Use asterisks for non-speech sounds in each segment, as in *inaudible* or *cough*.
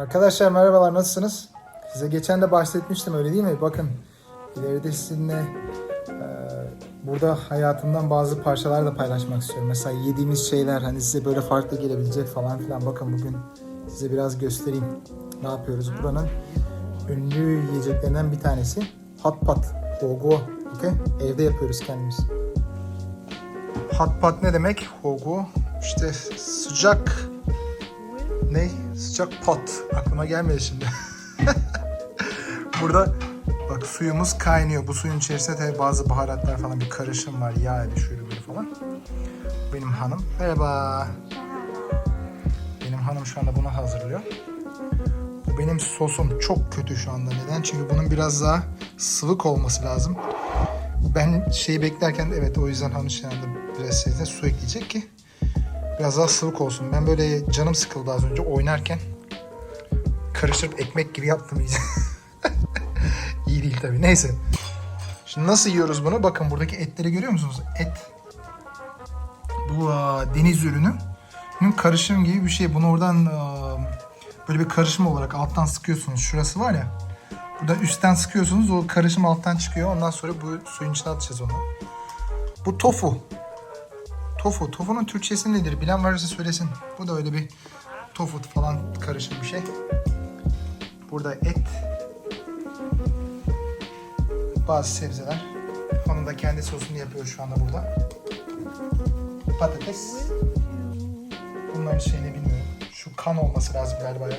Arkadaşlar merhabalar nasılsınız? Size geçen de bahsetmiştim öyle değil mi? Bakın ileride sizinle e, burada hayatımdan bazı parçalar da paylaşmak istiyorum. Mesela yediğimiz şeyler hani size böyle farklı gelebilecek falan filan. Bakın bugün size biraz göstereyim. Ne yapıyoruz? Buranın ünlü yiyeceklerinden bir tanesi. Hot pot. Hogo. Okay? Evde yapıyoruz kendimiz. Hot pot ne demek? Hogo. İşte sıcak ne? Sıcak pot. Aklıma gelmedi şimdi. *laughs* Burada bak suyumuz kaynıyor. Bu suyun içerisinde tabii bazı baharatlar falan bir karışım var. Yağ ile şöyle böyle falan. Benim hanım. Merhaba. Benim hanım şu anda bunu hazırlıyor. Bu benim sosum çok kötü şu anda. Neden? Çünkü bunun biraz daha sıvık olması lazım. Ben şeyi beklerken evet o yüzden hanım şu anda biraz şeyde su ekleyecek ki biraz daha sıvık olsun. Ben böyle canım sıkıldı az önce oynarken karıştırıp ekmek gibi yaptım iyice. *laughs* İyi değil tabii. Neyse. Şimdi nasıl yiyoruz bunu? Bakın buradaki etleri görüyor musunuz? Et. Bu aa, deniz ürünü. Bunun karışım gibi bir şey. Bunu oradan aa, böyle bir karışım olarak alttan sıkıyorsunuz. Şurası var ya. Buradan üstten sıkıyorsunuz. O karışım alttan çıkıyor. Ondan sonra bu suyun içine atacağız onu. Bu tofu. Tofu. Tofu'nun Türkçesi nedir? Bilen varsa söylesin. Bu da öyle bir tofu falan karışım bir şey. Burada et. Bazı sebzeler. Onun da kendi sosunu yapıyor şu anda burada. Patates. Bunların şeyini bilmiyorum. Şu kan olması lazım galiba ya.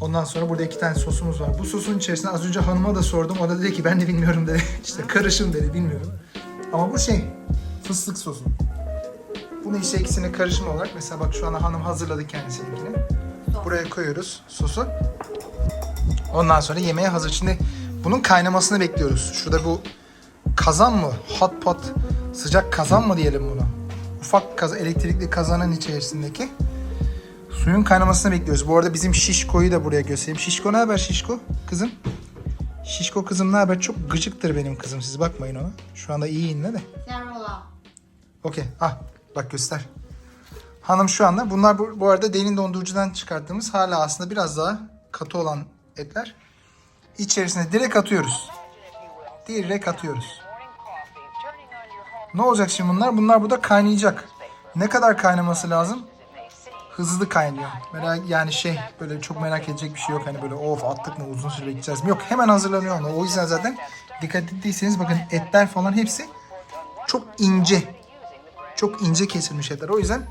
Ondan sonra burada iki tane sosumuz var. Bu sosun içerisinde az önce hanıma da sordum. O da dedi ki ben de bilmiyorum dedi. *laughs* İşte karışım dedi bilmiyorum. Ama bu şey fıstık sosu. Bunu işte ikisini karışım olarak mesela bak şu anda hanım hazırladı kendisininkini. Buraya koyuyoruz sosu. Ondan sonra yemeğe hazır. Şimdi bunun kaynamasını bekliyoruz. Şurada bu kazan mı? Hot pot sıcak kazan mı diyelim bunu? Ufak kaz elektrikli kazanın içerisindeki suyun kaynamasını bekliyoruz. Bu arada bizim şişkoyu da buraya göstereyim. Şişko ne haber şişko kızım? Şişko kızım ne haber? Çok gıcıktır benim kızım. Siz bakmayın ona. Şu anda iyi inle de. Merhaba. Okey. Ah bak göster. Hanım şu anda bunlar bu, bu arada derin dondurucudan çıkarttığımız hala aslında biraz daha katı olan etler. İçerisine direkt atıyoruz. Direkt atıyoruz. Ne olacak şimdi bunlar? Bunlar burada kaynayacak. Ne kadar kaynaması lazım? Hızlı kaynıyor. Merak yani şey böyle çok merak edecek bir şey yok. Hani böyle of attık mı uzun süre bekleyeceğiz mi? Yok hemen hazırlanıyor onlar. O yüzden zaten dikkat ettiyseniz bakın etler falan hepsi çok ince. Çok ince kesilmiş eder. O yüzden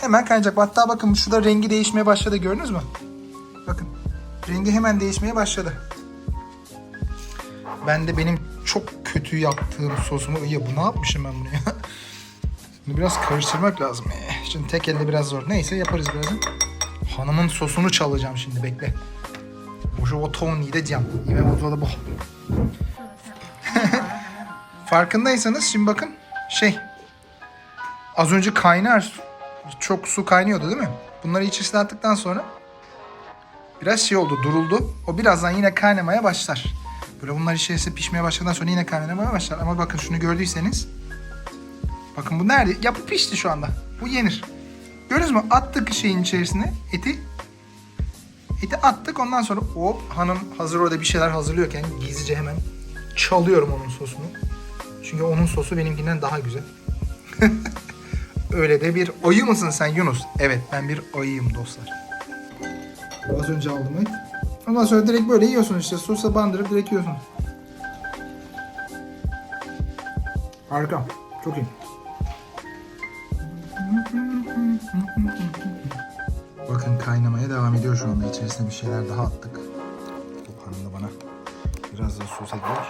hemen kaynayacak. Hatta bakın şurada rengi değişmeye başladı gördünüz mü? Bakın rengi hemen değişmeye başladı. Ben de benim çok kötü yaptığım sosumu ya bu ne yapmışım ben bunu ya. Şimdi biraz karıştırmak lazım. Eh, şimdi tek elde biraz zor. Neyse yaparız birazdan. Hanımın sosunu çalacağım şimdi bekle. Boşu o ton yiyeceğim. Yeme mutfağı bu. Farkındaysanız şimdi bakın şey az önce kaynar çok su kaynıyordu değil mi? Bunları içerisine attıktan sonra biraz şey oldu duruldu. O birazdan yine kaynamaya başlar. Böyle bunlar içerisinde pişmeye başladıktan sonra yine kaynamaya başlar. Ama bakın şunu gördüyseniz bakın bu nerede? Ya bu pişti şu anda. Bu yenir. Gördünüz mü? Attık şeyin içerisine eti. Eti attık ondan sonra hop hanım hazır orada bir şeyler hazırlıyorken gizlice hemen çalıyorum onun sosunu. Çünkü onun sosu benimkinden daha güzel. *laughs* Öyle de bir ayı mısın sen Yunus? Evet ben bir ayıyım dostlar. Az önce aldım et. Ondan sonra direkt böyle yiyorsun işte. Sosa bandırıp direkt yiyorsun. Harika. Çok iyi. Bakın kaynamaya devam ediyor şu anda. İçerisine bir şeyler daha attık. Bu hanım da bana biraz da sos ekliyor.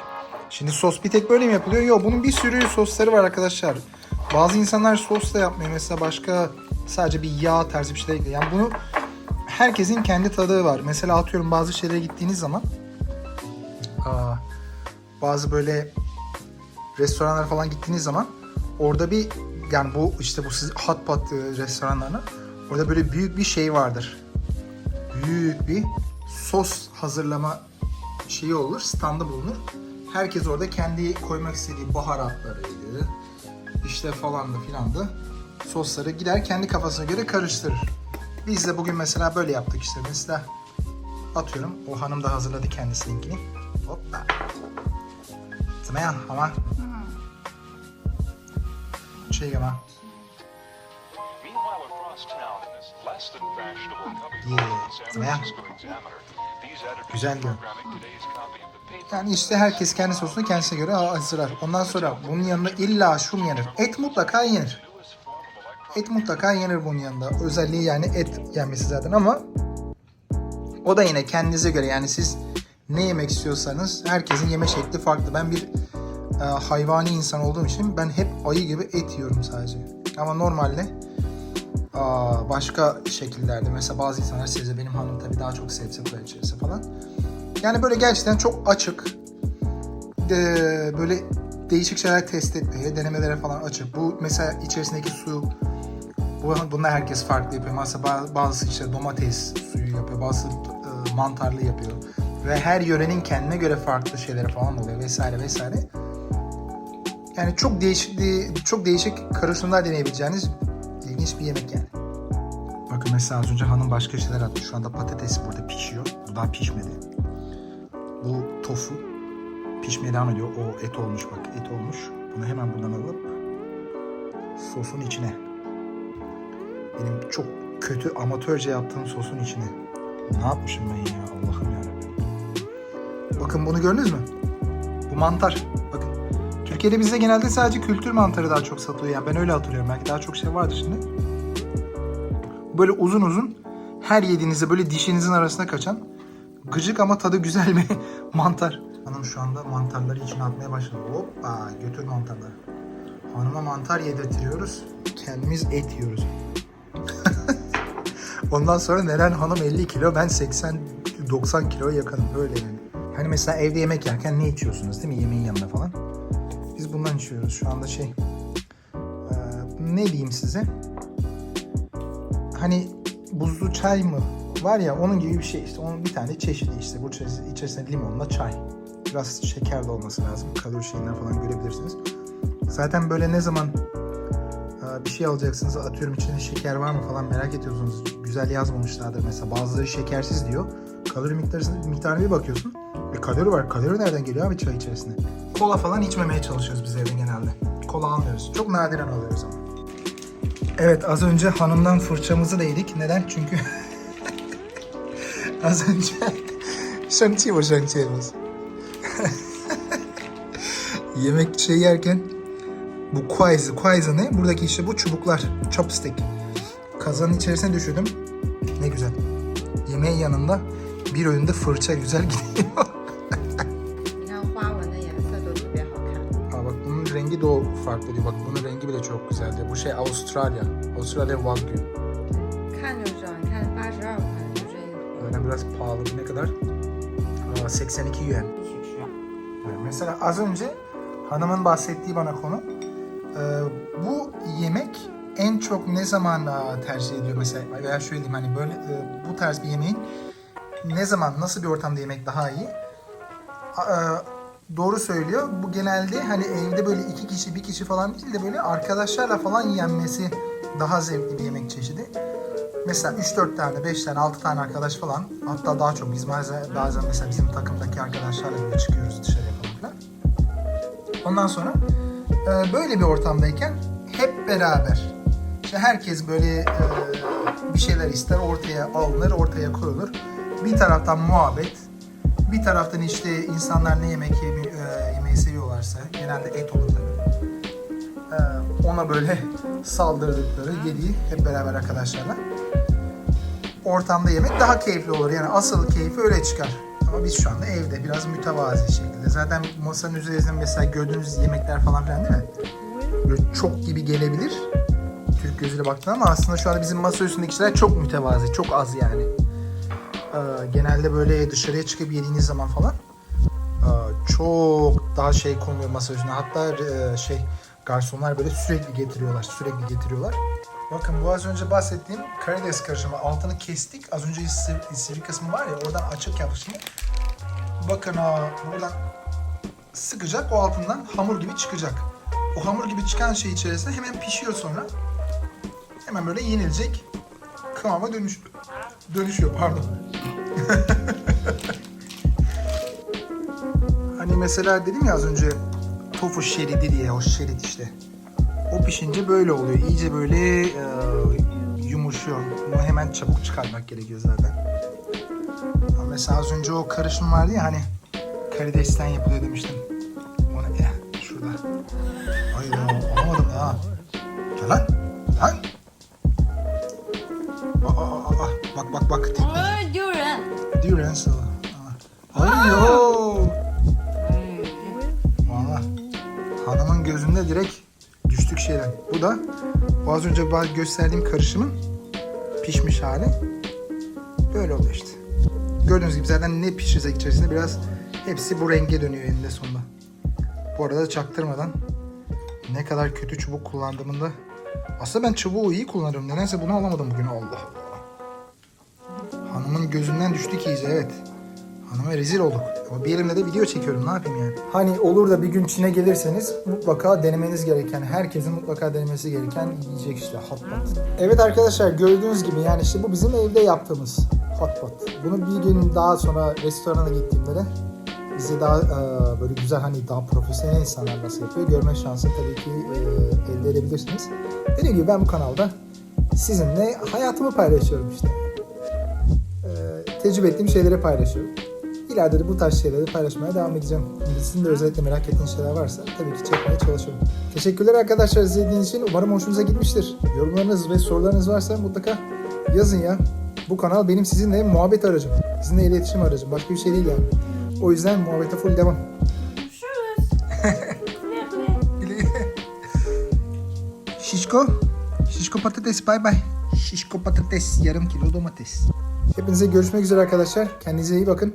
Şimdi sos bir tek böyle mi yapılıyor? Yok bunun bir sürü sosları var arkadaşlar. Bazı insanlar sos da yapmıyor. Mesela başka sadece bir yağ tarzı bir şey ekliyor. Yani bunu herkesin kendi tadı var. Mesela atıyorum bazı şeylere gittiğiniz zaman bazı böyle restoranlara falan gittiğiniz zaman orada bir yani bu işte bu siz hot pot e, restoranlarına orada böyle büyük bir şey vardır. Büyük bir sos hazırlama şeyi olur, standı bulunur. Herkes orada kendi koymak istediği baharatlarıydı, işte falan da filan da sosları gider kendi kafasına göre karıştırır. Biz de bugün mesela böyle yaptık işte mesela atıyorum o hanım da hazırladı kendisininkini. Hoppa. Zımayan ama. Şey ama. Yeah. Zımayan. Güzel diyor. Yani işte herkes kendi sosunu kendisine göre hazırlar. Ondan sonra bunun yanında illa şu mu yenir? Et mutlaka yenir. Et mutlaka yenir bunun yanında. Özelliği yani et yenmesi zaten ama o da yine kendinize göre yani siz ne yemek istiyorsanız herkesin yeme şekli farklı. Ben bir e, hayvani insan olduğum için ben hep ayı gibi et yiyorum sadece. Ama normalde aa, başka şekillerde mesela bazı insanlar sebze benim hanım tabii daha çok sebze koyar içerisine falan. Yani böyle gerçekten çok açık. De, böyle değişik şeyler test etmeye, denemelere falan açık. Bu mesela içerisindeki su bu, bunu herkes farklı yapıyor. Mesela ba- bazısı işte domates suyu yapıyor, bazısı e, mantarlı yapıyor. Ve her yörenin kendine göre farklı şeyleri falan oluyor vesaire vesaire. Yani çok değişik çok değişik karışımlar deneyebileceğiniz ilginç bir yemek yani. Bakın mesela az önce hanım başka şeyler attı. Şu anda patates burada pişiyor. Bu daha pişmedi. Bu tofu pişmeye devam ediyor. O et olmuş bak et olmuş. Bunu hemen buradan alıp sosun içine benim çok kötü amatörce yaptığım sosun içine. Ne yapmışım ben ya Allah'ım yarabbim. Bakın bunu gördünüz mü? Bu mantar. Bakın. Türkiye'de bizde genelde sadece kültür mantarı daha çok satılıyor. Yani ben öyle hatırlıyorum. Belki daha çok şey vardır şimdi. Böyle uzun uzun her yediğinizde böyle dişinizin arasına kaçan gıcık ama tadı güzel bir *laughs* mantar. Hanım şu anda mantarları içine atmaya başladı. Hoppa götür mantarları. Hanıma mantar yedirtiyoruz. Kendimiz et yiyoruz. *laughs* Ondan sonra Neren Hanım 50 kilo, ben 80-90 kiloya yakınım böyle yani. Hani mesela evde yemek yerken ne içiyorsunuz değil mi yemeğin yanında falan? Biz bundan içiyoruz şu anda şey. Ee, ne diyeyim size? Hani buzlu çay mı var ya onun gibi bir şey işte. Onun bir tane çeşidi işte. Bu içerisinde, içerisinde limonla çay. Biraz şeker de olması lazım. Kalori şeyinden falan görebilirsiniz. Zaten böyle ne zaman Aa, bir şey alacaksınız atıyorum içinde şeker var mı falan merak ediyorsunuz. Güzel yazmamışlardır mesela bazıları şekersiz diyor. Kalori miktarı, miktarına bir bakıyorsun. E kalori var. Kalori nereden geliyor abi çay içerisinde? Kola falan içmemeye çalışıyoruz biz evde genelde. Kola almıyoruz. Çok nadiren alıyoruz ama. Evet az önce hanımdan fırçamızı da yedik. Neden? Çünkü *laughs* az önce 生气不生气 Yemek şey yerken bu quaise, quaise ne? Buradaki işte bu çubuklar, chopstick. Kazanın içerisine düşürdüm. Ne güzel. Yemeğin yanında bir öğünde fırça güzel *laughs* gidiyor. 你看花纹的颜色都特别好看。 Aa bak bunun rengi de o farklı diyor. Bak bunun rengi bile çok güzel diyor. Bu şey Avustralya. Avustralya Wagyu. biraz pahalı. Ne kadar? 82 yuan. Mesela az önce hanımın bahsettiği bana konu. Ee, bu yemek en çok ne zaman tercih ediliyor mesela veya şöyle diyeyim hani böyle e, bu tarz bir yemeğin ne zaman nasıl bir ortamda yemek daha iyi? E, doğru söylüyor. Bu genelde hani evde böyle iki kişi bir kişi falan değil de böyle arkadaşlarla falan yenmesi daha zevkli bir yemek çeşidi. Mesela 3-4 tane, 5 tane, 6 tane arkadaş falan hatta daha çok biz bazen, bazen mesela bizim takımdaki arkadaşlarla böyle çıkıyoruz dışarıya falan filan. Ondan sonra e, böyle bir ortamdayken hep beraber işte herkes böyle e, bir şeyler ister ortaya alınır, ortaya koyulur. Bir taraftan muhabbet, bir taraftan işte insanlar ne yemek yeme, e, yemeyi seviyorlarsa genelde et olur tabii. E, ona böyle saldırdıkları, yediği hep beraber arkadaşlarla ortamda yemek daha keyifli olur. Yani asıl keyfi öyle çıkar. Ama biz şu anda evde biraz mütevazi şekilde. Zaten masanın üzerinde mesela gördüğünüz yemekler falan filan değil mi? Böyle çok gibi gelebilir. Türk gözüyle baktığında ama aslında şu anda bizim masa üstündeki şeyler çok mütevazi. Çok az yani. Ee, genelde böyle dışarıya çıkıp yediğiniz zaman falan ee, çok daha şey konuluyor masa üstüne. Hatta e, şey garsonlar böyle sürekli getiriyorlar. Sürekli getiriyorlar. Bakın bu az önce bahsettiğim karides karışımı. Altını kestik. Az önce sivri, kısmı var ya oradan açık yaptık şimdi. Bakın aa, buradan sıkacak o altından hamur gibi çıkacak. O hamur gibi çıkan şey içerisinde hemen pişiyor sonra. Hemen böyle yenilecek kıvama dönüş, dönüşüyor pardon. *laughs* hani mesela dedim ya az önce tofu şeridi diye o şerit işte pişince böyle oluyor. İyice böyle e, yumuşuyor. Bunu hemen çabuk çıkarmak gerekiyor zaten. Mesela az önce o karışım vardı ya hani karidesten yapılıyor demiştim. Ona eh, şurada. Ay ben olamadım ya. Ya lan. Lan. Aa, aa, aa. Bak bak bak. Duran. Duran sıvı. Ay yo. Valla. Hanımın gözünde direkt şeyden. Bu da az önce gösterdiğim karışımın pişmiş hali. Böyle oluyor işte. Gördüğünüz gibi zaten ne pişirsek içerisinde biraz hepsi bu renge dönüyor eninde sonunda. Bu arada çaktırmadan ne kadar kötü çubuk kullandığımın da aslında ben çubuğu iyi kullanırım. Nedense bunu alamadım bugün. Allah. Hanımın gözünden düştük iyice evet. Hanıma rezil olduk. Ama bir elimle de video çekiyorum ne yapayım yani. Hani olur da bir gün Çin'e gelirseniz mutlaka denemeniz gereken, herkesin mutlaka denemesi gereken yiyecek işte hot pot. Evet arkadaşlar gördüğünüz gibi yani işte bu bizim evde yaptığımız hot pot. Bunu bir gün daha sonra restorana gittiğimde de bize daha e, böyle güzel hani daha profesyonel insanlar nasıl yapıyor görme şansını tabii ki e, elde edebilirsiniz. Dediğim gibi ben bu kanalda sizinle hayatımı paylaşıyorum işte e, tecrübe ettiğim şeyleri paylaşıyorum. İleride de bu tarz şeyleri paylaşmaya devam edeceğim. Sizin de özellikle merak ettiğiniz şeyler varsa tabii ki çekmeye çalışıyorum. Teşekkürler arkadaşlar izlediğiniz için. Umarım hoşunuza gitmiştir. Yorumlarınız ve sorularınız varsa mutlaka yazın ya. Bu kanal benim sizinle muhabbet aracım. Sizinle iletişim aracım. Başka bir şey değil yani. O yüzden muhabbete full devam. *laughs* Şişko. Şişko patates bay bay. Şişko patates yarım kilo domates. Hepinize görüşmek üzere arkadaşlar. Kendinize iyi bakın.